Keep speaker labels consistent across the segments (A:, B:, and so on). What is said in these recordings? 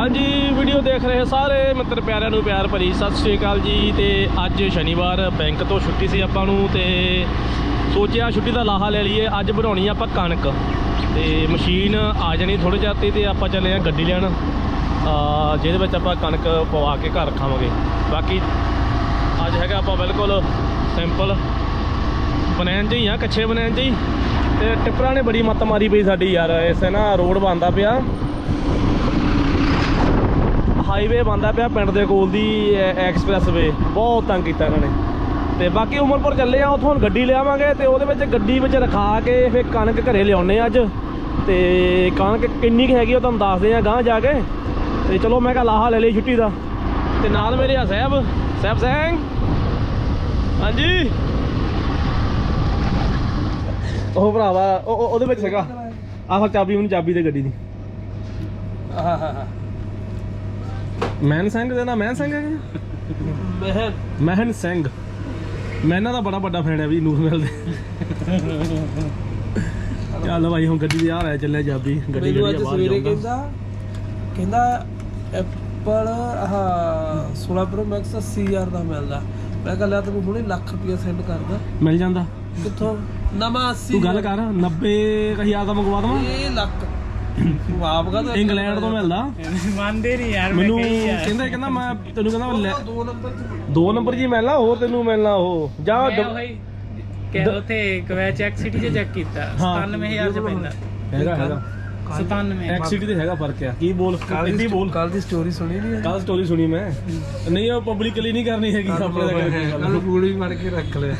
A: ਹਾਂਜੀ ਵੀਡੀਓ ਦੇਖ ਰਹੇ ਸਾਰੇ ਮਿੱਤਰ ਪਿਆਰਿਆਂ ਨੂੰ, ਪਿਆਰ ਭਰੀ ਸਤਿ ਸ਼੍ਰੀ ਅਕਾਲ ਜੀ। ਤੇ ਅੱਜ ਸ਼ਨੀਵਾਰ, ਬੈਂਕ ਤੋਂ ਛੁੱਟੀ ਸੀ ਆਪਾਂ ਨੂੰ ਤੇ ਸੋਚਿਆ ਛੁੱਟੀ ਦਾ ਲਾਹਾ ਲੈ ਲਈਏ। ਅੱਜ ਬਣਾਉਣੀ ਆ ਆਪਾਂ ਕਣਕ। ਤੇ ਮਸ਼ੀਨ ਆ ਜਾਣੀ ਥੋੜੇ ਜਿਹਾ ਤੇ ਆਪਾਂ ਚੱਲੇ ਆ ਗੱਡੀ ਲੈਣ। ਜਿਹਦੇ ਵਿੱਚ ਆਪਾਂ ਕਣਕ ਪਵਾ ਕੇ ਘਰ ਖਾਵਾਂਗੇ ਬਾਕੀ ਅੱਜ ਹੈਗਾ ਆਪਾਂ ਬਿਲਕੁਲ ਸਿੰਪਲ ਬਨੈਣ ਜੀ ਆ, ਕੱਚੇ ਬਨੈਣ ਜੀ ਤੇ ਟਿੱਪਰਾਂ ਨੇ ਬੜੀ ਮੱਤ ਮਾਰੀ ਪਈ ਸਾਡੀ ਯਾਰ। ਇਸ ਨਾ ਰੋਡ ਬੰਦਾ ਪਿਆ। ਹਾਈਵੇ ਬੰਦਾ ਪਿਆ ਪਿੰਡ ਦੇ ਕੋਲ ਦੀ ਐਕਸਪ੍ਰੈਸ ਵੇ ਬਹੁਤ ਤੰਗ ਕੀਤਾ ਇਹਨਾਂ ਨੇ। ਤੇ ਬਾਕੀ ਉਮਰਪੁਰ ਚੱਲੇ ਆ, ਉੱਥੋਂ ਹੁਣ ਗੱਡੀ ਲਿਆਵਾਂਗੇ ਤੇ ਉਹਦੇ ਵਿੱਚ ਗੱਡੀ ਵਿੱਚ ਰਖਾ ਕੇ ਫਿਰ ਕਣਕ ਘਰੇ ਲਿਆਉਣੇ ਅੱਜ। ਤੇ ਕਣਕ ਕਿੰਨੀ ਕੁ ਹੈਗੀ ਉਹ ਤੁਹਾਨੂੰ ਦੱਸਦੇ ਆ ਗਾਂ ਜਾ ਕੇ। ਤੇ ਚਲੋ ਮੈਂ ਕਿਹਾ ਲਾਹਾ ਲੈ ਲਈ ਛੁੱਟੀ ਦਾ। ਤੇ ਨਾਲ ਮੇਰੇ ਆ ਸਾਹਿਬ। ਸਾਹਿਬ ਸਿੰਘ। ਹਾਂਜੀ। ਉਹ ਭਰਾਵਾ, ਉਹ ਉਹਦੇ ਵਿੱਚ ਸੀਗਾ ਆਹ ਚਾਬੀ ਮੈਨੂੰ ਚਾਬੀ ਦੇ ਗੱਡੀ ਦੀ। ਮਹਿਨ ਸਿੰਘ ਦੇ ਨਾ ਮਹਿਨ ਸਿੰਘ ਹੈ
B: ਮਹਿਨ।
A: ਮਹਿਨ ਸਿੰਘ। ਮਹਿਨਾ ਦਾ ਬੜਾ ਵੱਡਾ ਫਰੈਂਡ ਹੈ ਵੀ ਨੂਰ ਮਿਲਦੇ ਚੱਲ ਭਾਈ ਹੁਣ ਗੱਡੀ ਦੇ ਆ ਰਿਹਾ ਚੱਲਿਆ ਚਾਬੀ ਗੱਡੀ
B: ਮੈਨੂੰ ਅੱਜ
A: ਬਾਹਰ
B: ਸਵੇਰੇ
A: ਜਾਊਗਾ।
B: ਕਹਿੰਦਾ ਕਹਿੰਦਾ ਐਪਲ ਆਹ 16 Pro Max 80000 ਦਾ ਮਿਲਦਾ। ਮੈਂ ਕਿਹਾ ਲੈ ਤੈਨੂੰ ਹੁਣੇ ਲੱਖ ਰੁਪਇਆ ਸੈਂਡ ਕਰਦਾ
A: ਮਿਲ ਜਾਂਦਾ।
B: ਕਿੱਥੋਂ? ਨਵਾਂ 80
A: ਤੂੰ ਗੱਲ ਕਰ 90 ਹਜ਼ਾਰ ਦਾ ਮੰਗਵਾ ਦਵਾਂ।
B: ਇਹ ਲੱਖ। ਤੂੰ ਆਪ ਕਾ
A: ਇੰਗਲੈਂਡ ਤੋਂ ਮਿਲਦਾ।
C: ਮੰਨਦੇ ਨਹੀਂ ਯਾਰ
A: ਮੈਨੂੰ ਕਹਿੰਦਾ ਕਹਿੰਦਾ ਮੈਂ ਤੈਨੂੰ ਕਹਿੰਦਾ ਲੈ
B: ਦੋ ਨੰਬਰ ਚ
A: ਦੋ ਨੰਬਰ ਜੀ ਮਿਲਣਾ ਹੋਰ ਤੈਨੂੰ ਮਿਲਣਾ ਉਹ। ਜਾ
C: ਮੈਂ ਉਹੀ ਕਿ ਉਥੇ ਕਵੈਚ ਐਕ ਸਿਟੀ 'ਚ ਚੈੱਕ ਕੀਤਾ।
A: ਹਾਂ।
C: 97000 ਚ ਪੈਂਦਾ।
A: ਹੈਗਾ ਹੈਗਾ।
C: 97
A: ਐਕਸਿਟੀ ਤੇ ਹੈਗਾ ਫ਼ਰਕ ਆ। ਕੀ ਬੋਲ ਇੰਦੀ ਬੋਲ।
B: ਕੱਲ ਦੀ ਸਟੋਰੀ ਸੁਣੀ ਨਹੀਂ
A: ਕੱਲ ਸਟੋਰੀ ਸੁਣੀ ਮੈਂ। ਨਹੀਂ ਉਹ ਪਬਲਿਕਲੀ ਨਹੀਂ ਕਰਨੀ ਹੈਗੀ ਆਪਣੇ ਦਾ ਕਰਕੇ
B: ਕੱਲ ਗੂੜੀ ਫੜ ਕੇ ਰੱਖ ਲਿਆ।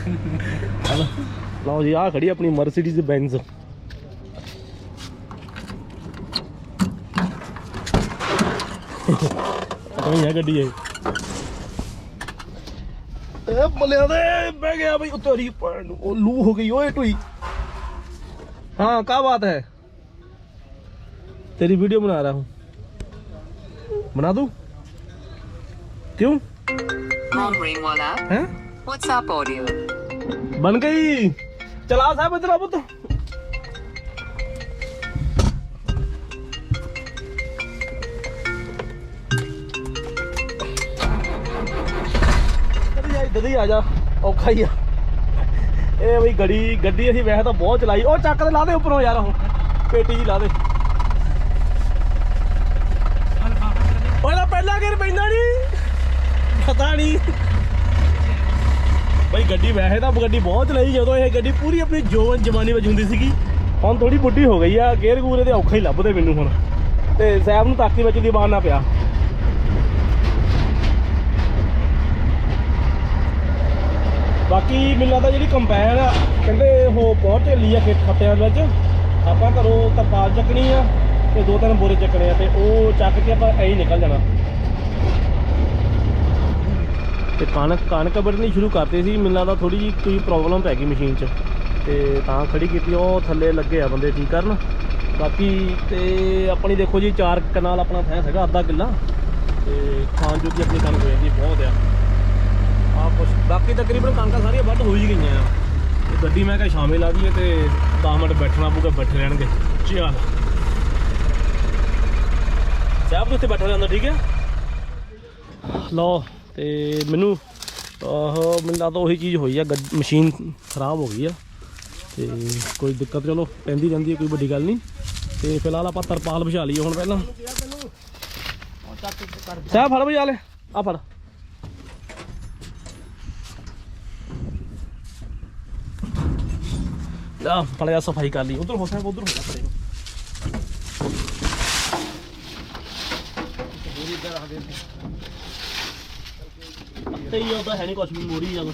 A: ਲਓ ਜੀ ਆ ਖੜੀ ਆਪਣੀ ਮਰਸੀਡੀਜ਼ ਬੈਂਜ਼ ਕੋਈ ਹੈ ਗੱਡੀ ਇਹ ਇਹ ਬਲਿਆ ਦੇ ਬਹਿ ਗਿਆ ਬਈ ਉਤਰੀ ਪੈਣ ਨੂੰ ਉਹ ਲੂ ਹੋ ਗਈ ਓਏ ਟੁਈ हाँ क्या बात है तेरी वीडियो बना रहा हूँ बना दूँ क्यों
D: Mongering Walla.
A: हैं
D: WhatsApp audio.
A: बन गई चला साहब इधर अब तो ਇੱਧਰ ਹੀ ਆ ਜਾ, ਔਖਾ ਹੀ ਆ। ਇਹ ਬਈ ਗੱਡੀ ਗੱਡੀ ਅਸੀਂ ਵੈਸੇ ਤਾਂ ਬਹੁਤ ਚਲਾਈ। ਉਹ ਚੱਕ ਤੇ ਲਾ ਦੇ ਉੱਪਰੋਂ ਯਾਰ ਉਹ ਪੇਟੀ ਜੀ ਲਾ ਦੇ। ਉਹਦਾ ਪਹਿਲਾ ਗੇਰ ਪੈਂਦਾ ਨਹੀਂ ਪਤਾ ਨਹੀਂ ਬਈ ਗੱਡੀ ਵੈਸੇ ਤਾਂ ਗੱਡੀ ਬਹੁਤ ਚਲਾਈ ਜਦੋਂ ਇਹ ਗੱਡੀ ਪੂਰੀ ਆਪਣੀ ਜੋਵਨ ਜਵਾਨੀ ਵਿੱਚ ਹੁੰਦੀ ਸੀਗੀ। ਹੁਣ ਥੋੜੀ ਬੁੱਢੀ ਹੋ ਗਈ ਆ। ਗੇਰ ਗੂਰੇ ਤੇ ਔਖਾ ਹੀ ਲੱਭਦੇ ਮੈਨੂੰ ਹੁਣ। ਤੇ ਸਾਹਿਬ ਨੂੰ ਤਾਕੀ ਵਿੱਚ ਦੀ ਬਾਹਰ ਨਾ ਪਿਆ। ਬਾਕੀ ਮੈਨੂੰ ਲੱਗਦਾ ਜਿਹੜੀ ਕੰਪੈਨ ਆ, ਕਹਿੰਦੇ ਉਹ ਬਹੁਤ ਢੇਲੀ ਆ ਖੇਤ ਖੱਤਿਆਂ ਵਿੱਚ। ਆਪਾਂ ਘਰੋਂ ਤਰਪਾਲ ਚੱਕਣੀ ਆ ਤੇ ਦੋ ਤਿੰਨ ਬੋਰੇ ਚੱਕਣੇ ਆ ਤੇ ਉਹ ਚੱਕ ਕੇ ਆਪਾਂ ਐਂ ਨਿਕਲ ਜਾਣਾ। ਤੇ ਕਣਕ ਕਣਕ ਵੱਢਣੀ ਸ਼ੁਰੂ ਕਰਤੀ ਸੀ, ਮੈਨੂੰ ਲੱਗਦਾ ਥੋੜੀ ਜਿਹੀ ਕੋਈ ਪ੍ਰੋਬਲਮ ਪੈ ਗਈ ਮਸ਼ੀਨ 'ਚ। ਤੇ ਤਾਂ ਖੜੀ ਕੀਤੀ, ਉਹ ਥੱਲੇ ਲੱਗੇ ਆ ਬੰਦੇ ਠੀਕ ਕਰਨ। ਬਾਕੀ ਤੇ ਆਪਣੀ ਦੇਖੋ ਜੀ, ਚਾਰ ਕਨਾਲ ਆਪਣਾ ਥੈਂ ਹੈਗਾ, ਅੱਧਾ ਕਿੱਲਾ। ਤੇ ਖਾਣ ਜੋਗੀ ਆਪਣੀ ਕਣਕ ਹੋ ਜਾਂਦੀ ਬਹੁਤ ਆ। ਆ ਬਾਕੀ ਤਕਰੀਬਨ ਕਣਕਾਂ ਸਾਰੀਆਂ ਵੱਢ ਹੋ ਹੀ ਗਈਆਂ ਆ। ਤੇ ਗੱਡੀ ਮੈਂ ਕਿਹਾ ਸ਼ਾਮੇ ਲਾ ਦਈਏ ਤੇ 10 ਮਿੰਟ ਬੈਠਣਾ ਪਊਗਾ, ਬੈਠੇ ਰਹਿਣਗੇ। ਚੱਲ ਸਾਹਿਬ ਨੂੰ ਇੱਥੇ ਬੈਠਾ ਜਾਂਦਾ ਠੀਕ ਹੈ? ਲਓ, ਤੇ ਮੈਨੂੰ, ਆਹ, ਮੈਨੂੰ ਲੱਗਦਾ ਉਹੀ ਚੀਜ਼ ਹੋਈ ਆ, ਗੱਡ- ਮਸ਼ੀਨ ਖਰਾਬ ਹੋ ਗਈ ਆ। ਤੇ ਕੋਈ ਦਿੱਕਤ, ਚਲੋ, ਪੈਂਦੀ ਜਾਂਦੀ ਹੈ ਕੋਈ ਵੱਡੀ ਗੱਲ ਨਹੀਂ। ਤੇ ਫਿਲਹਾਲ ਆਪਾਂ ਤਰਪਾਲ ਵਿਛਾ ਲਈਏ ਹੁਣ ਪਹਿਲਾਂ। ਸਾਹਿਬ, ਫੜ ਬਜਾ ਲੈ, ਆ ਫੜ। ਆ, ਫੜਿਆ ਸਫ਼ਾਈ ਕਰ ਲਈ। ਉਧਰ ਹੋ ਸਾਹਿਬ, ਉਧਰ ਹੋ ਜਾ ਪਰੇ ਨੂੰ। ਪੱਤੇ ਹੀ ਉਹਦਾ ਹੈ ਨਹੀਂ ਕੁਛ ਵੀ ਮੋੜੀ ਜਾਂਦਾ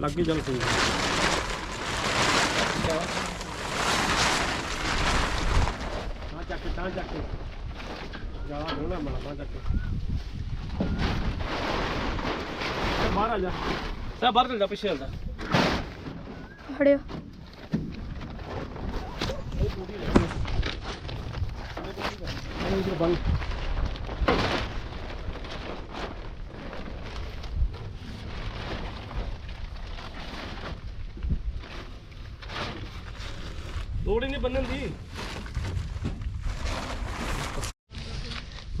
A: ਲੱਗ ਹੀ ਚੱਲ ਕੋਈ ਹਾਂ। ਚੱਕ ਤਾਂ ਚੱਕ ਗਾਲਾਂ ਦੋਣਾ ਮਲਾਵਾ ਚੱਕ ਤੇ ਬਾਹਰ ਆ ਜਾ। ਤੇ ਬਾਹਰ ਚੱਲ ਜਾ ਪਿੱਛੇ ਚੱਲਦਾ
E: ਫੜਿਓ
A: ਇਧਰ ਬੰਦ ਲੋੜ ਹੀ ਨਹੀਂ ਬੰਨਣ ਦੀ।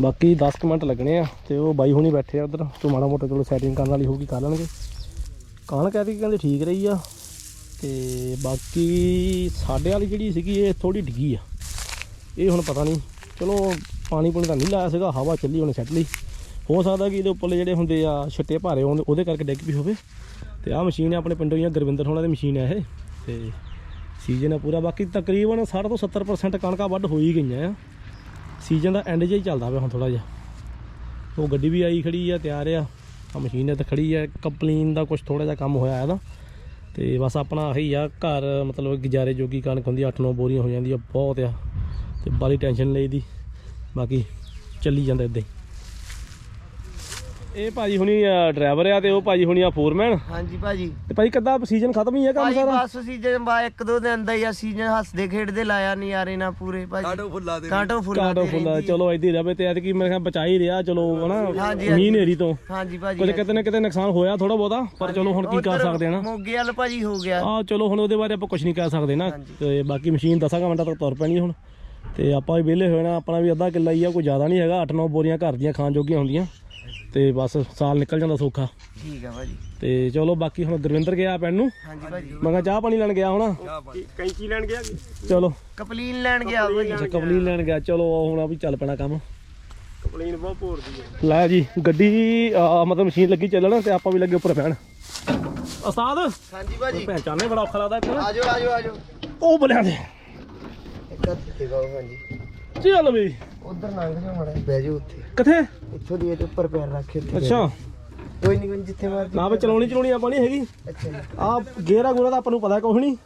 A: ਬਾਕੀ 10 ਕੁ ਮਿੰਟ ਲੱਗਣੇ ਆ ਤੇ ਉਹ ਬਾਈ ਹੁਣੀ ਬੈਠੇ ਆ ਉਧਰ, ਤੋਂ ਮਾੜਾ ਮੋਟਾ ਚਲੋ ਸੈਟਿੰਗ ਕਰਨ ਵਾਲੀ ਹੋਊਗੀ, ਕਰ ਲੈਣਗੇ। ਕਾਣ ਕਹਿ ਰਹੀ ਕਹਿੰਦੇ ਠੀਕ ਰਹੀ ਆ, ਤੇ ਬਾਕੀ ਸਾਡੇ ਵਾਲੀ ਜਿਹੜੀ ਸੀਗੀ ਇਹ ਥੋੜੀ ਡਿੱਗੀ ਆ। ਇਹ ਹੁਣ ਪਤਾ ਨਹੀਂ, ਚਲੋ ਪਾਣੀ ਪੁਣੀ ਤਾਂ ਨਹੀਂ ਲਾਇਆ ਸੀਗਾ, ਹਵਾ ਚੱਲੀ, ਉਹਨੇ ਸੈੱਟ ਲਈ। ਹੋ ਸਕਦਾ ਕਿ ਇਹਦੇ ਉੱਪਰਲੇ ਜਿਹੜੇ ਹੁੰਦੇ ਆ ਛੱਟੇ ਭਾਰੇ ਹੋਣ ਉਹਦੇ ਕਰਕੇ ਡਿੱਗ ਵੀ ਹੋਵੇ। ਤੇ ਆਹ ਮਸ਼ੀਨ ਹੈ ਆਪਣੇ ਪਿੰਡੋਂ ਹੀ ਗੁਰਵਿੰਦਰ ਹੋਣਾ ਦੀ ਮਸ਼ੀਨ ਹੈ ਇਹ, ਤੇ ਸੀਜ਼ਨ ਆ ਪੂਰਾ, ਬਾਕੀ ਤਕਰੀਬਨ 60 ਤੋਂ 70% ਕਣਕਾਂ ਵੱਢ ਹੋ ਹੀ ਗਈਆਂ ਆ। ਸੀਜ਼ਨ ਦਾ ਐਂਡ ਜਿਹਾ ਹੀ ਚੱਲਦਾ ਪਿਆ ਹੁਣ ਥੋੜਾ ਜਿਹਾ। ਉਹ ਗੱਡੀ ਵੀ ਆਈ ਖੜੀ ਆ, ਤਿਆਰ ਆ। ਆ ਮਸ਼ੀਨ ਤੇ ਖੜੀ ਆ ਕੰਪਲੀਨ ਦਾ ਕੁਝ ਥੋੜਾ ਜਿਹਾ ਕੰਮ ਹੋਇਆ ਇਹਦਾ। ਤੇ ਬਸ ਆਪਣਾ ਆਹੀ ਆ, ਘਰ ਮਤਲਬ ਗੁਜ਼ਾਰੇ ਜੋਗੀ ਕਣਕ ਹੁੰਦੀ 8-9 ਬੋਰੀਆਂ ਹੋ ਜਾਂਦੀਆਂ, ਬਹੁਤ ਆ। ਤੇ ਬਾਲੀ ਟੈਨਸ਼ਨ ਲਈ ਦੀ ਬਾਕੀ ਚੱਲੀ ਜਾਂਦਾ ਇਦਾਂ ਹੀ। ਇਹ ਭਾਜੀ ਹੁਣੀ ਡਰਾਈਵਰ ਆ ਤੇ ਉਹ ਭਾਜੀ ਹੁਣੀ ਆ ਫੋਰਮੈਨ
F: ਹਾਂਜੀ ਭਾਜੀ।
A: ਤੇ ਭਾਜੀ ਕਿੱਦਾਂ ਸੀਜ਼ਨ ਖਤਮ ਹੀ ਹੈ ਕੰਮ
F: ਭਾਜੀ
A: ਸਾਰਾ?
F: ਬਸ ਸੀਜ਼ਨ ਬਾ ਇੱਕ ਦੋ ਦਿਨ ਦਾ ਹੀ ਆ ਸੀਜ਼ਨ ਹੱਸਦੇ ਖੇਡਦੇ ਲਾਇਆ ਨਜ਼ਾਰੇ ਨਾਲ ਪੂਰੇ ਭਾਜੀ। ਕਾਟੋ ਫੁੱਲਾ ਦੇ ਕਾਟੋ ਫੁੱਲਾ
A: ਕਾਟੋ ਫੁੱਲਾ
F: ਆ।
A: ਚਲੋ ਏਦੀ ਰਵੇ ਤੇ ਐਤਕੀ ਮੇਰੇ ਖਿਆਲ ਬਚਾ ਹੀ ਰਿਹਾ ਚਲੋ ਹਨਾ
F: ਹਾਂਜੀ,
A: ਮੀਂਹ। ਨੇਰੀ ਤੋਂ।
F: ਹਾਂਜੀ ਭਾਜੀ
A: ਕੁਝ ਕਿਤੇ ਨਾ ਕਿਤੇ ਨੁਕਸਾਨ ਹੋਇਆ ਥੋੜਾ ਬਹੁਤਾ ਪਰ ਚਲੋ ਹੁਣ ਕੀ ਕਰ
F: ਉੱਧਰ
A: ਸਕਦੇ ਆ ਨਾ।
F: ਮੋਗੇ ਵਾਲ ਭਾਜੀ ਹੋ ਗਿਆ।
A: ਆ ਚਲੋ ਹੁਣ ਉਹਦੇ ਬਾਰੇ ਆਪਾਂ ਕੁਝ ਨਹੀਂ ਕਹਿ ਸਕਦੇ ਨਾ। ਤੇ ਬਾਕੀ ਮਸ਼ੀਨ ਦਸਾਂ ਕੁ ਮਿੰਟਾਂ ਤੱਕ ਤੁਰ ਪੈਣੀ ਹੁਣ। ਤੇ ਆਪਾਂ ਵੀ ਵਿਹਲੇ ਹੋਏ ਨਾ ਆਪਣਾ ਵੀ ਅੱਧਾ ਕਿੱਲਾ ਹੀ ਆ ਕੋਈ ਜ਼ਿਆਦਾ ਨਹੀਂ ਹੈਗਾ। 8-9 ਬੋਰੀਆਂ ਘਰ ਦੀਆਂ ਖਾਣ ਜੋਗੀਆਂ ਹੁੰਦੀਆਂ। ਤੇ ਬਸ ਸਾਲ ਨਿਕਲ ਜਾਂਦਾ ਸੌਖਾ।
F: ਠੀਕ ਆ ਭਾਜੀ।
A: ਤੇ ਚਲੋ ਬਾਕੀ ਹੁਣ ਗੁਰਵਿੰਦਰ ਗਿਆ ਪਿੰਡ ਨੂੰ।
F: ਹਾਂਜੀ ਭਾਜੀ।
A: ਮੈਂ ਕਿਹਾ ਚਾਹ ਪਾਣੀ ਲੈਣ ਗਿਆ ਹੋਣਾ।
G: ਕੈਂਚੀ ਲੈਣ ਗਿਆ
A: ਚਲੋ।
F: ਕਪਲੀਨ ਲੈਣ ਗਿਆ ਭਾਜੀ।
A: ਅੱਛਾ ਕਪਲੀਨ ਲੈਣ ਗਿਆ। ਚਲੋ ਹੁਣ ਆ ਵੀ ਚੱਲ ਪੈਣਾ ਕੰਮ।
G: ਕਪਲੇਨ ਬਹੁਤ ਭੋਰਦੀ ਹੈ।
A: ਲੈ ਜੀ ਗੱਡੀ ਮਤਲਬ ਮਸ਼ੀਨ ਲੱਗੀ ਚੱਲਣ ਤੇ ਆਪਾਂ ਵੀ ਲੱਗੇ ਉੱਪਰ ਬਹਿਣ। ਉਸਤਾਦ
F: ਹਾਂਜੀ ਭਾਜੀ।
A: ਭੈਣ ਚਾਨੇ ਬੜਾ ਔਖਾ ਲੱਗਦਾ ਇੱਕ
F: ਆਜੋ ਆਜੋ ਆਜੋ।
A: ਉਹ ਬਲਿਆਂ ਦੇ।
F: ਇੱਕ ਹੱਥ ਤੇ ਹਾਂਜੀ।
A: ਚੱਲ ਵੀ।
F: ਉਧਰ ਲੰਘ ਜਾ ਮੜਾ ਬਹਿ ਜਾਓ ਉੱਥੇ।
A: ਕਿੱਥੇ?
F: ਇੱਥੋਂ ਦੀ ਇਹਦੇ ਉੱਪਰ ਪੈਰ ਰੱਖ ਬਹਿ
A: ਅੱਛਾ।
F: ਕੋਈ ਨਹੀਂ ਕੋਈ ਜਿੱਥੇ ਮਰਜ਼ੀ
A: ਨਾ ਵੀ ਚਲਾਉਣੀ ਚਲਾਉਣੀ ਆਪਾਂ ਨਹੀਂ ਹੈਗੀ।
F: ਅੱਛਾ ਜੀ।
A: ਆ ਗੇਰਾ ਗੂਰਾ ਦਾ ਆਪਾਂ ਨੂੰ ਪਤਾ ਕੁਛ ਨਹੀਂ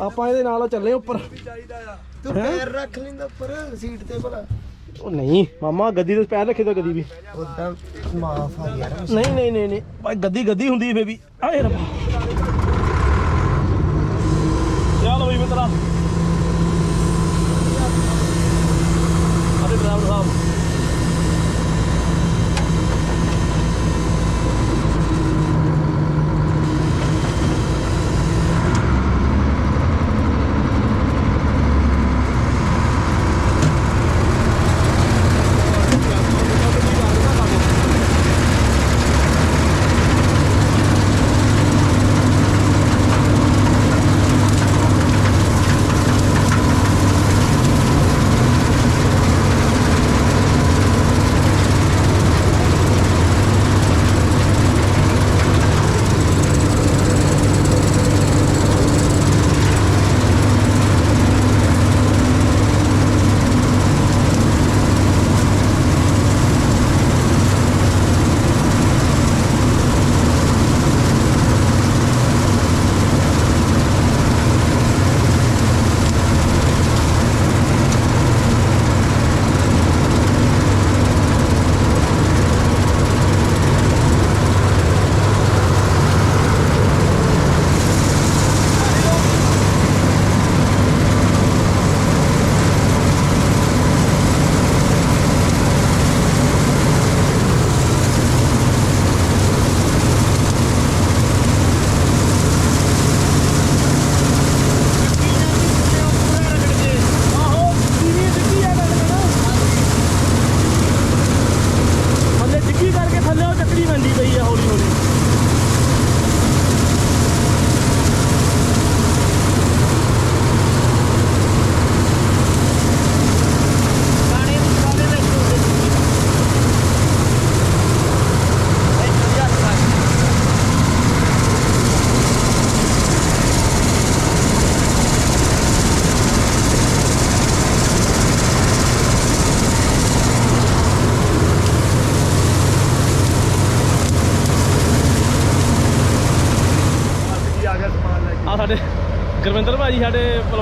A: ਆਪਾਂ ਇਹਦੇ ਨਾਲ ਚੱਲੇ ਉੱਪਰ।
F: ਤੂੰ ਪੈਰ ਰੱਖ ਲੈਂਦਾ ਉੱਪਰ ਸੀਟ ਤੇ ਭਲਾ।
A: ਉਹ ਨਹੀਂ ਮਾਮਾ ਗੱਦੀ ਦੇ ਪੈਰ ਰੱਖੇ ਤਾਂ ਗੱਦੀ ਵੀ।
F: ਉਦਾਂ ਮਾਫ ਆ ਯਾਰ।
A: ਨਹੀਂ ਨਹੀਂ ਨਹੀਂ ਨਹੀਂ। ਭਾਈ ਗੱਦੀ ਗੱਦੀ ਹੁੰਦੀ ਫੇ ਵੀ। ਆਏ ਰੱਬਾ।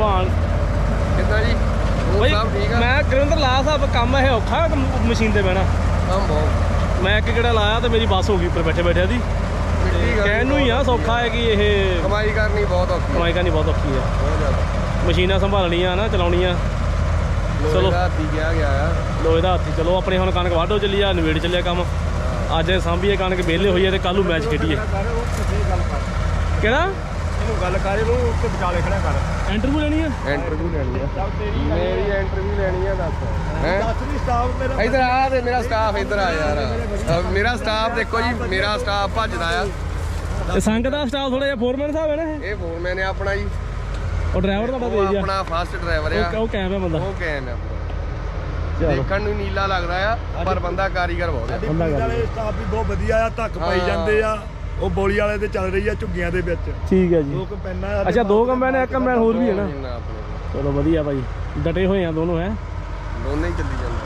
A: ਪਹਿਲਵਾਨ
F: ਕਿੱਦਾਂ ਜੀ?
A: ਬਾਈ
H: ਠੀਕ ਆ?
A: ਮੈਂ ਗੁਰਿੰਦਰ ਲਾ ਸਾਹਿਬ ਕੰਮ ਇਹ ਔਖਾ ਮਸ਼ੀਨ ਤੇ ਬਹਿਣਾ।
H: ਕੰਮ ਬਹੁਤ।
A: ਮੈਂ ਇੱਕ ਕਿਹੜਾ ਲਾਇਆ ਤੇ ਮੇਰੀ ਬੱਸ ਹੋ ਗਈ ਉੱਪਰ ਬੈਠੇ ਬੈਠਿਆਂ ਦੀ। ਕਹਿਣ ਨੂੰ ਹੀ ਆ ਸੌਖਾ ਹੈ ਕਿ ਇਹ
H: ਕਮਾਈ ਕਰਨੀ ਬਹੁਤ ਔਖੀ
A: ਕਮਾਈ ਕਰਨੀ ਬਹੁਤ ਔਖੀ
H: ਬਹੁਤ ਜ਼ਿਆਦਾ।
A: ਮਸ਼ੀਨਾਂ ਸੰਭਾਲਣੀਆਂ ਨਾ ਚਲਾਉਣੀਆਂ।
H: ਚਲੋ।
A: ਚਲੋ।
H: ਹੱਥੀ ਗਿਆ ਗਿਆ ਆ।
A: ਲੋਹੇ ਦਾ ਹੱਥੀ ਚਲੋ ਆਪਣੇ ਹੁਣ ਕਣਕ ਵਾਢੋ ਚੱਲੀ ਆ ਨਵੇੜ ਚੱਲਿਆ ਕੰਮ। ਅੱਜ ਸਾਂਭੀਏ ਕਣਕ ਵਿਹਲੇ ਹੋਈਏ ਤੇ ਕੱਲ ਨੂੰ ਮੈਚ ਖੇਡੀਏ। ਕਿਹੜਾ?
I: ਇਹਨੂੰ ਗੱਲ ਕਰ ਇਹਨੂੰ ਉੱਥੇ ਵਿਚਾਲੇ ਖੜਾ ਕਰ।
A: ਇੰਟਰਵਿਊ ਲੈਣੀ ਆ?
H: ਇੰਟਰਵਿਊ ਲੈਣੀ ਆ। ਮੇਰੀ ਇੰਟਰਵਿਊ ਲੈਣੀ ਆ ਦੱਸ। ਹੈ?
I: ਅਸਲੀ ਸਟਾਫ ਮੇਰਾ
H: ਇਧਰ ਆ ਤੇ ਮੇਰਾ ਸਟਾਫ ਇਧਰ ਆ ਯਾਰ। ਅਹ ਮੇਰਾ ਸਟਾਫ ਦੇਖੋ ਜੀ ਮੇਰਾ ਸਟਾਫ ਭੱਜਦਾ ਆ।
A: ਤੇ ਸੰਘ ਦਾ ਸਟਾਫ ਥੋੜਾ ਜਿਹਾ ਫੋਰਮੈਨ ਸਾਹਿਬ ਹੈ ਨਾ ਇਹ?
H: ਇਹ ਫੋਰਮੈਨ ਹੈ ਆਪਣਾ ਜੀ।
A: ਉਹ ਡਰਾਈਵਰ ਤੁਹਾਡਾ
H: ਉਹ
A: ਤੇਜ ਆ?
H: ਆਪਣਾ ਫਾਸਟ ਡਰਾਈਵਰ ਆ।
A: ਉਹ ਉਹ ਕੈਮ ਹੈ ਬੰਦਾ।
H: ਉਹ ਕੈਨ ਆ ਆਪਣਾ।
A: ਚਲੋ।
H: ਦੇਖਣ ਨੂੰ ਨੀਲਾ ਲੱਗਦਾ ਆ ਪਰ ਬੰਦਾ ਕਾਰੀਗਰ ਬਹੁਤ ਆ।
A: ਬੰਦਾ ਗੱਲ
I: ਵਾਲੇ ਸਟਾਫ ਵੀ ਬਹੁਤ ਵਧੀਆ ਆ ਧੱਕ ਪਾਈ
H: ਹਾਂ।
I: ਜਾਂਦੇ ਆ। ਉਹ ਬੋਲੀ ਵਾਲੇ ਤੇ ਚੱਲ ਰਹੀ ਆ ਝੁੱਗੀਆਂ ਦੇ ਵਿੱਚ।
A: ਠੀਕ ਹੈ ਜੀ।
I: ਲੋਕ ਪੈਨਾ
A: ਅੱਛਾ ਦੋ ਕੰਬਾਈਨ ਇੱਕ ਕੰਬਾਈਨ ਹੋਰ ਵੀ ਹੈ ਨਾ?
H: ਆਪਣੇ।
A: ਚਲੋ ਵਧੀਆ ਭਾਈ ਡਟੇ ਹੋਏ ਆ ਦੋਨੋਂ ਹੈ?
H: ਦੋਨੇ ਹੀ ਚੱਲੀ ਜਾਂਦੇ।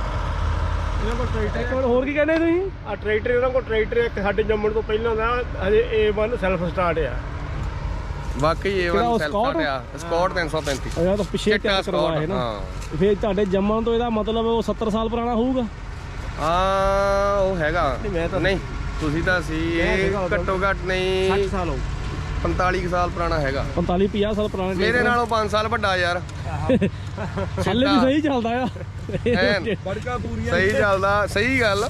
I: ਇਹਨਾਂ ਕੋਲ ਟਰੈਕਟਰ
A: ਇੱਕ ਮਿੰਟ ਹੋਰ ਕੀ ਕਹਿੰਦੇ ਤੁਸੀਂ?
I: ਆ ਟਰੈਕਟਰ ਇਹਨਾਂ ਕੋਲ ਟਰੈਕਟਰ ਇੱਕ ਸਾਡੇ ਜੰਮਣ ਤੋਂ ਪਹਿਲਾਂ ਦਾ ਹਜੇ A1 ਸੈਲਫ ਸਟਾਰਟ ਆ।
H: ਵਾਕਈ ਇਹ
A: ਕਿਹੜਾ ਉਹ
H: ਵਨ ਸੈਲਫ
A: Scott?
H: ਆ। ਸਕਾਟ 335
A: ਇਹ ਤਾਂ ਪਿੱਛੇ ਤਿਆਰ ਕਰਵਾਇਆ ਹੈ ਨਾ।
H: ਹਾਂ।
A: ਫੇਰ ਤੁਹਾਡੇ ਜੰਮਣ ਤੋਂ ਇਹਦਾ ਮਤਲਬ ਉਹ 70 ਸਾਲ ਪੁਰਾਣਾ ਹੋਊਗਾ?
H: ਆ ਉਹ ਹੈਗਾ। ਨਹੀਂ। ਤੁਸੀਂ ਤਾਂ ਸੀ ਇਹ ਘੱਟੋ ਘੱਟ ਨਹੀਂ
A: ਸਾਲ ਹੋ
H: 45 ਕੁ ਸਾਲ ਪੁਰਾਣਾ ਹੈਗਾ।
A: 45 50 ਸਾਲ ਪੁਰਾਣਾ
H: ਮੇਰੇ ਨਾਲੋਂ 5 ਸਾਲ ਵੱਡਾ ਯਾਰ।
A: ਹੱਲੇ ਵੀ ਸਹੀ ਚੱਲਦਾ ਆ।
H: ਐਨ।
I: ਬੜਕਾ ਪੂਰੀਆਂ
H: ਸਹੀ ਚੱਲਦਾ ਸਹੀ ਗੱਲ।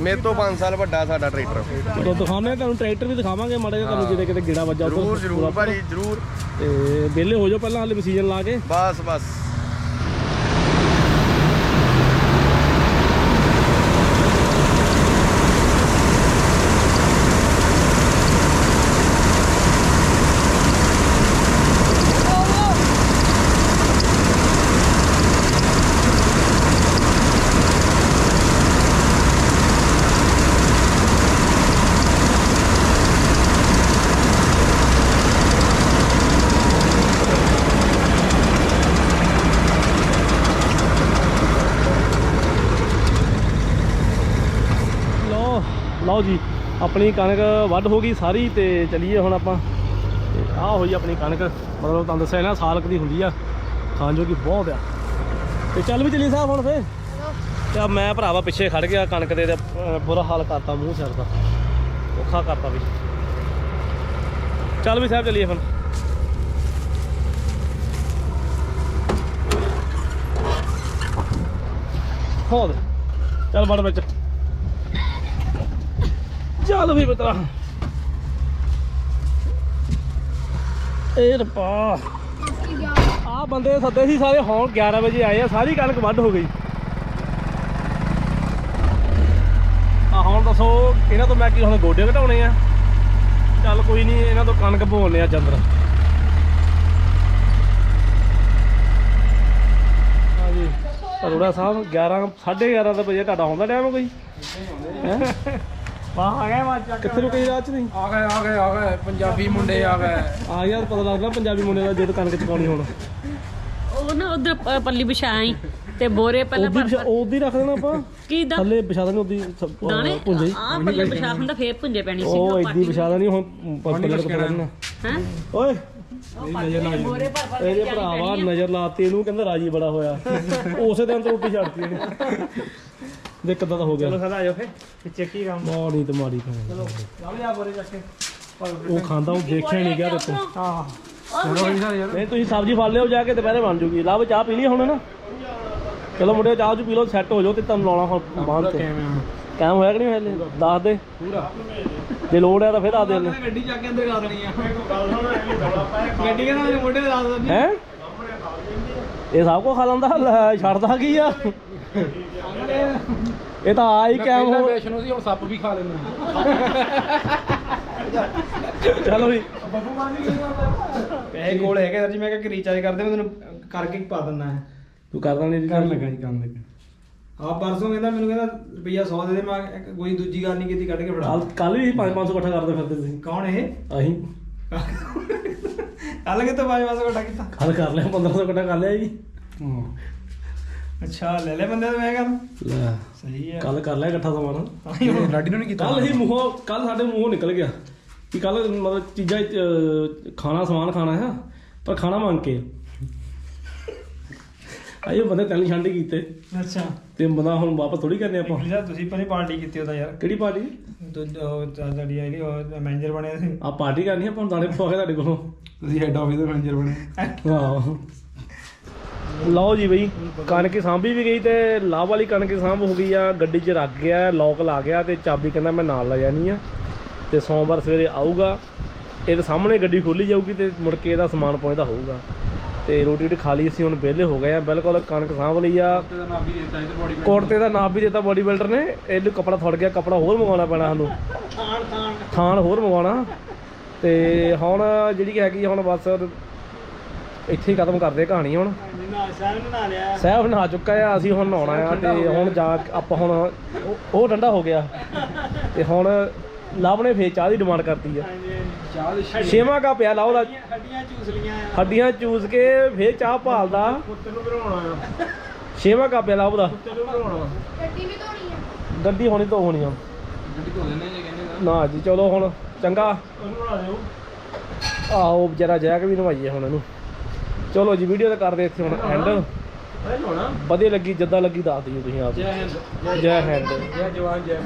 H: ਮੇਰੇ ਤੋਂ 5 ਸਾਲ ਵੱਡਾ ਸਾਡਾ ਟਰੈਕਟਰ।
A: ਤੋਂ ਦਿਖਾਉਂਦੇ ਆ ਤੁਹਾਨੂੰ ਟਰੈਕਟਰ ਵੀ ਦਿਖਾਵਾਂਗੇ ਮਾੜਾ ਜਿਹਾ ਤੁਹਾਨੂੰ ਜਿਹਦੇ ਕਿਤੇ ਗੇੜਾ ਵੱਜਾ ਉੱਧਰ।
H: ਜ਼ਰੂਰ ਜ਼ਰੂਰ ਭਾਜੀ ਜ਼ਰੂਰ।
A: ਤੇ ਵਿਹਲੇ ਹੋ ਜਾਓ ਪਹਿਲਾਂ ਹਾਲੇ ਸੀਜ਼ਨ ਲਾ ਕੇ।
H: ਬਸ ਬਸ।
A: ਲਓ ਜੀ, ਆਪਣੀ ਕਣਕ ਵੱਢ ਹੋ ਗਈ ਸਾਰੀ ਤੇ ਚਲੀਏ ਹੁਣ ਆਪਾਂ। ਆਹ ਹੋਈ ਆਪਣੀ ਕਣਕ, ਮਤਲਬ ਤੁਹਾਨੂੰ ਦੱਸਿਆ ਨਾ, ਸਾਲ ਕੁ ਦੀ ਹੁੰਦੀ ਆ, ਖਾਣ ਜੋਗੀ ਬਹੁਤ ਆ। ਤੇ ਚੱਲ ਵੀ ਚਲੀ ਸਾਹਿਬ ਹੁਣ ਫੇ ਤੇ ਮੈਂ ਭਰਾਵਾ ਪਿੱਛੇ ਖੜ ਗਿਆ ਕਣਕ ਦੇ ਤੇ ਬੁਰਾ ਹਾਲ ਕਰਤਾ, ਮੂੰਹ ਸਿਰ ਦਾ। ਔਖਾ ਕਰਤਾ ਵੀ। ਚੱਲ ਵੀ ਸਾਹਿਬ ਚਲੀਏ ਹੁਣ। ਹੋਦ ਚੱਲ ਵੜ ਵਿੱਚ। ਚੱਲ ਵੀ ਬਤਰਾ ਇਹ ਰਪਾ ਆ ਬੰਦੇ ਸੱਦੇ ਸੀ ਸਾਰੇ, ਹੁਣ 11 ਵਜੇ ਆਏ ਆ, ਸਾਰੀ ਕਣਕ ਵੱਢ ਹੋ ਗਈ। ਆ ਹੁਣ ਦੱਸੋ, ਇਹਨਾਂ ਤੋਂ ਮੈਂ ਕੀ ਹੁਣ ਗੋਡੇ ਘਟਾਉਣੇ ਆ? ਚੱਲ ਕੋਈ ਨਹੀਂ, ਇਹਨਾਂ ਤੋਂ ਕਣਕ ਭੋਲਨੇ ਆ ਚੰਦਰ। ਹਾਂਜੀ। ਅਰੋੜਾ ਸਾਹਿਬ 11 11:30 ਦਾ ਵਜੇ ਤੁਹਾਡਾ ਹੁੰਦਾ ਟਾਈਮ ਕੋਈ? ਹੈ?
C: ਵਾਹ ਆ ਗਿਆ ਵਾ ਚੱਕ
A: ਕਿੱਥੇ ਰੁਕੇ ਰਾਤ ਚ ਨਹੀਂ
B: ਆ ਗਏ ਆ ਗਏ ਆ ਗਏ ਪੰਜਾਬੀ ਮੁੰਡੇ ਆ ਗਏ।
A: ਆ ਯਾਰ ਪਤਾ ਲੱਗਦਾ ਪੰਜਾਬੀ ਮੁੰਡੇ ਦਾ ਜਦ ਕਣਕ ਚਕਾਉਣੀ ਹੁਣ।
J: ਉਹ ਨਾ ਉਧਰ ਪੱਲੀ ਵਿਛਾਈ ਤੇ ਬੋਰੇ ਪਹਿਲਾਂ
A: ਉਹਦੀ ਉਹਦੀ ਰੱਖ ਦੇਣਾ ਆਪਾਂ?
J: ਕੀ ਦਾ
A: ਥੱਲੇ ਵਿਛਾ ਦੇਣੀ ਉਹਦੀ
J: ਦਾਣੇ? ਆ ਪੱਲੀ ਵਿਛਾ ਹੁੰਦਾ ਫੇਰ ਪੁੰਜੇ ਪੈਣੀ ਸੀ।
A: ਉਹ ਐਡੀ ਵਿਛਾ ਦੇਣੀ ਹੁਣ ਪੱਲੇ ਤੋਂ ਪਤਾ ਦੇਣਾ
J: ਹੈ?
A: ਓਏ। ਇਹਦੇ ਭਰਾਵਾ ਨਜ਼ਰ ਲਾਤੀ ਇਹਨੂੰ ਕਹਿੰਦਾ ਰਾਜੀ ਬੜਾ ਹੋਇਆ। ਉਸੇ ਦਿਨ ਤੋਂ ਰੋਟੀ ਛੱਡਤੀ ਇਹਨੇ। ਦੇਖ ਕਿੱਦਾਂ ਦਾ ਹੋ ਗਿਆ।
C: ਚਲੋ ਸਦਾ ਆਜੋ ਫੇ ਪਿੱਛੇ ਕੀ ਕੰਮ
A: ਮਾੜੀ ਤੇ ਮਾੜੀ ਚਲੋ
C: ਚੱਲ ਜਾ ਬੋਰੇ ਚੱਕ ਕੇ।
A: ਉਹ ਖਾਂਦਾ ਉਹ ਦੇਖਿਆ ਨਹੀਂ ਗਿਆ ਤੇ
C: ਹਾਂ।
A: ਨਹੀਂ ਤੁਸੀਂ ਸਬਜ਼ੀ ਫੜ ਲਿਓ ਜਾ ਕੇ ਦੁਪਹਿਰੇ ਬਣ ਜੂਗੀ। ਲਵ ਚਾਹ ਪੀ ਲਈ ਹੁਣ ਨਾ ਚਲੋ ਮੁੰਡੇ ਚਾਹ ਚ ਪੀ ਲਓ ਸੈੱਟ ਹੋ ਜਾਓ ਤੇ ਤੁਹਾਨੂੰ ਲਾਉਣਾ ਹੁਣ ਬਾਹਰ ਤੇ ਕਾਇਮ ਹੋਇਆ ਕਿ ਨਹੀਂ ਹਲੇ ਦੱਸ ਦੇ। ਪੂਰਾ। ਜੇ ਲੋੜ ਹੈ ਤਾਂ ਫਿਰ ਦੱਸ ਦੇ
C: ਗੱਡੀ ਚੱਕ ਕੇ ਅੰਦਰ ਲਾ ਦੇਣੀ ਆ। ਗੱਡੀ ਕਹਿੰਦਾ ਤੇ ਲਾ ਦੇਣੀ
A: ਹੈ? ਇਹ ਸਭ ਕੋ ਖਾ ਲੈਂਦਾ ਲੈ, ਛੱਡਦਾ ਕੀ ਆ? ਇਹ ਤਾਂ ਆ ਹੀ ਕਾਇਮ ਹੋ
B: ਵੈਸ਼ਨੋ ਸੀ ਹੁਣ ਸੱਪ ਵੀ ਖਾ ਲੈਂਦੇ
A: ਚਲੋ ਵੀ
C: ਪੈਸੇ ਕੋਲ ਹੈਗੇ ਸਰ ਜੀ ਮੈਂ ਕਿਹਾ ਕਿ ਰੀਚਾਰਜ ਕਰਦੇ ਮੈਂ ਤੈਨੂੰ ਕਰਕੇ ਪਾ ਦਿੰਦਾ ਹੈ।
A: ਤੂੰ ਕਰਦਾ ਨਹੀਂ
C: ਕਰਨ ਲੱਗਾ ਜੀ ਕਰਨ ਲੱਗਾ। ਆ ਪਰਸੋਂ ਕਹਿੰਦਾ ਮੈਨੂੰ ਕਹਿੰਦਾ ਰੁਪਈਆ 100 ਦੇ ਦੇ ਮੈਂ ਕੋਈ ਦੂਜੀ ਗੱਲ ਨਹੀਂ ਕੀਤੀ ਕੱਢ ਕੇ ਫੜਾ।
A: ਕੱਲ ਵੀ 5-500 ਇਕੱਠਾ ਕਰਦੇ ਫਿਰਦੇ ਤੁਸੀਂ।
C: ਕੌਣ ਇਹ?
A: ਅਸੀਂ।
C: ਕੱਲ ਕਿਤੇ ਬਾਜ ਵਾਸਾ ਇਕੱਠਾ ਕੀਤਾ?
A: ਕੱਲ ਕਰ ਲਿਆ 1500 ਇਕੱਠਾ ਕਰ ਲਿਆ ਜੀ।
C: ਅੱਛਾ ਲੈ ਲੈ ਬੰਦੇ ਤੋਂ ਮੈਂ ਕਰ
A: ਲੈ
C: ਸਹੀ ਹੈ
A: ਕੱਲ ਕਰ ਲਿਆ ਇਕੱਠਾ ਸਮਾਨ।
C: ਲਾਡੀ ਨੂੰ ਨਹੀਂ
A: ਕੱਲ ਹੀ ਮੂੰਹੋਂ ਕੱਲ ਸਾਡੇ ਮੂੰਹੋਂ ਨਿਕਲ ਗਿਆ ਕਿ ਕੱਲ ਮਤਲਬ ਚੀਜ਼ਾਂ ਅਹ, ਖਾਣਾ ਸਮਾਨ ਖਾਣਾ ਹੈ ਪਰ ਖਾਣਾ ਮੰਗ ਕੇ। ਆਏ ਬੰਦੇ ਤਿੰਨ ਛੰਡ ਕੀਤੇ।
C: ਅੱਛਾ।
A: ਤੇ ਬੰਦਾ ਹੁਣ ਵਾਪਸ ਥੋੜੀ ਕਰਨੇ ਆਪਾਂ।
C: ਪਿਛਲਾ ਤੁਸੀਂ ਪਹਿਲੇ ਪਾਰਟੀ ਕੀਤੀ ਉਹਦਾ ਯਾਰ।
A: ਕਿਹੜੀ ਪਾਰਟੀ?
C: ਤੂੰ ਉਹ ਤੁਹਾਡੀ ਆਈ ਉਹ ਮੈਨੇਜਰ ਬਣਿਆ ਸੀ
A: ਆ ਪਾਰਟੀ ਕਰਨੀ ਆ, ਆਪਾਂ ਹੁਣ ਦਾਣੇ ਪਵਾ ਕੇ ਤੁਹਾਡੇ ਕੋਲੋਂ।
C: ਤੁਸੀਂ ਹੈੱਡ ਆਫਿਸ ਦੇ ਮੈਨੇਜਰ ਬਣੇ।
A: ਆਹੋ ਲਓ ਜੀ ਬਈ ਕਣਕ ਸਾਂਭੀ ਵੀ ਗਈ ਤੇ ਲਾਹ ਵਾਲੀ ਕਣਕ ਸਾਂਭ ਹੋ ਗਈ ਆ ਗੱਡੀ 'ਚ ਰੱਖ ਗਿਆ ਲੋਕ ਲਾ ਗਿਆ ਤੇ ਚਾਬੀ ਕਹਿੰਦਾ ਮੈਂ ਨਾਲ ਲੈ ਜਾਣੀ ਆ। ਤੇ ਸੋਮਵਾਰ ਸਵੇਰੇ ਆਊਗਾ ਇਹਦੇ ਸਾਹਮਣੇ ਗੱਡੀ ਖੋਲੀ ਜਾਊਗੀ ਤੇ ਮੁੜ ਕੇ ਇਹਦਾ ਸਮਾਨ ਪਹੁੰਚਦਾ ਹੋਊਗਾ। ਤੇ ਰੋਟੀ ਰੋਟੀ ਖਾ ਲਈ ਅਸੀਂ ਹੁਣ ਵਿਹਲੇ ਹੋ ਗਏ ਆ ਬਿਲਕੁਲ ਕਣਕ ਸਾਂਭ ਲਈ ਆ। ਕੋਟਤੇ ਦਾ ਨਾਪ ਵੀ ਦਿੱਤਾ ਬੋਡੀ ਬਿਲਡਰ ਨੇ ਇਹਨੂੰ ਕਪੜਾ ਥੜ ਗਿਆ ਕਪੜਾ ਹੋਰ ਮੰਗਵਾਉਣਾ ਪੈਣਾ ਸਾਨੂੰ। ਥਾਣ ਹੋਰ ਮੰਗਵਾਉਣਾ। ਤੇ ਹੁਣ ਜਿਹੜੀ ਹੈਗੀ ਹੁਣ ਬਸ ਇੱਥੇ ਹੀ ਖਤਮ ਕਰਦੇ ਕਹਾਣੀ ਹੁਣ। ਸਹਿਬ ਨਹਾ ਚੁੱਕਾ ਆ, ਅਸੀਂ ਹੁਣ ਨਹਾਉਣਾ ਆ ਤੇ ਹੁਣ ਜਾ ਕੇ ਆਪਾਂ ਹੁਣ ਉਹ- ਉਹ ਠੰਡਾ ਹੋ ਗਿਆ। ਤੇ ਹੁਣ ਲਵ ਨੇ ਫੇਰ ਚਾਹ ਦੀ ਡਿਮਾਂਡ ਕਰਤੀ ਆ।
C: ਚਾਹ ਦੇ
A: ਛੇਵਾਂ ਕਾ ਪਿਆ ਲਵ ਦਾ
C: ਹੱਡੀਆਂ ਚੂਸ ਲੀਆਂ ਆ
A: ਹੱਡੀਆਂ ਚੂਸ ਕੇ ਫੇਰ ਚਾਹ ਭਾਲਦਾ।
C: ਪੁੱਤ ਨੂੰ ਬਣਾਉਣਾ ਆ
A: ਛੇਵਾਂ ਕਾ ਪਿਆ ਲਵ ਦਾ।
C: ਪੁੱਤ ਨੂੰ ਬਣਾਉਣਾ
K: ਗੱਡੀ ਵੀ ਧੋਣੀ ਆ।
A: ਗੱਡੀ ਹੋਣੀ ਤੋਂ ਹੋਣੀ ਆ।
C: ਗੱਡੀ ਧੋ ਲੈਣੇ ਜੇ ਕਹਿੰਦੇ
A: ਨਾ ਜੀ, ਚਲੋ ਹੁਣ ਚੰਗਾ।
C: ਉਹਨੂੰ ਬਣਾ ਦਿਓ
A: ਆਹੋ ਵਿਚਾਰਾ ਜੈਕ ਵੀ ਨਵਾਈਏ ਹੁਣ ਇਹਨੂੰ। ਚਲੋ ਜੀ ਵੀਡੀਓ ਤਾਂ ਕਰਦੇ ਇੱਥੇ ਹੁਣ
C: ਲੋਣਾ
A: ਵਧੀਆ ਲੱਗੀ ਜਿੱਦਾਂ ਲੱਗੀ ਦੱਸ ਦਿਓ ਤੁਸੀਂ ਆਪ।
C: ਜੈ ਹਿੰਦ।
A: ਜੈ ਹਿੰਦ।
C: ਜੈ ਜਵਾਨ ਜੈ